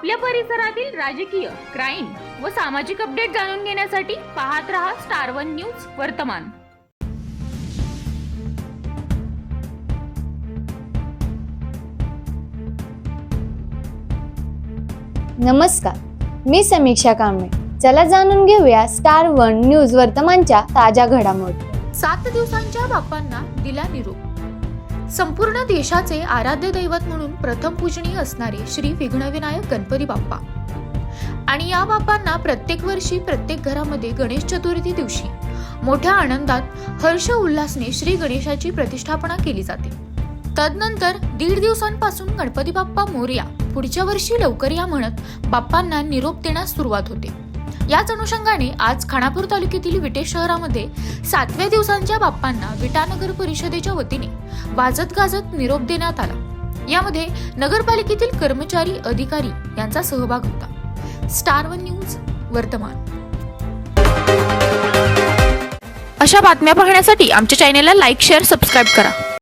आपल्या परिसरातील राजकीय क्राईम व सामाजिक अपडेट जाणून घेण्यासाठी पाहत रहा स्टार वन न्यूज वर्तमान. नमस्कार मी समीक्षा कांबळे. चला जाणून घेऊया स्टार वन न्यूज वर्तमानच्या ताज्या घडामोडी. सात दिवसांच्या बाप्पांना दिला निरोप. संपूर्ण देशाचे आराध्य दैवत म्हणून प्रथम पूजनीय असणारे श्री विघ्नविनायक गणपती बाप्पा. आणि या बाप्पांना प्रत्येक वर्षी प्रत्येक घरामध्ये गणेश चतुर्थी दिवशी मोठ्या आनंदात हर्ष उल्हासने श्री गणेशाची प्रतिष्ठापना केली जाते. तदनंतर दीड दिवसांपासून गणपती बाप्पा मोर्या पुढच्या वर्षी लवकर या म्हणत बाप्पांना निरोप देण्यास सुरुवात होते. याच अनुषंगाने आज खानापूर तालुक्यातील विटे शहरामध्ये सातव्या दिवसांच्या बाप्पांना विटानगर परिषदेच्या वतीने वाजत गाजत निरोप देण्यात आला. यामध्ये नगरपालिकेतील कर्मचारी अधिकारी यांचा सहभाग होता. स्टार वन न्यूज वर्तमान. अशा बातम्या पाहण्यासाठी आमच्या चॅनेलला लाईक शेअर सबस्क्राईब करा.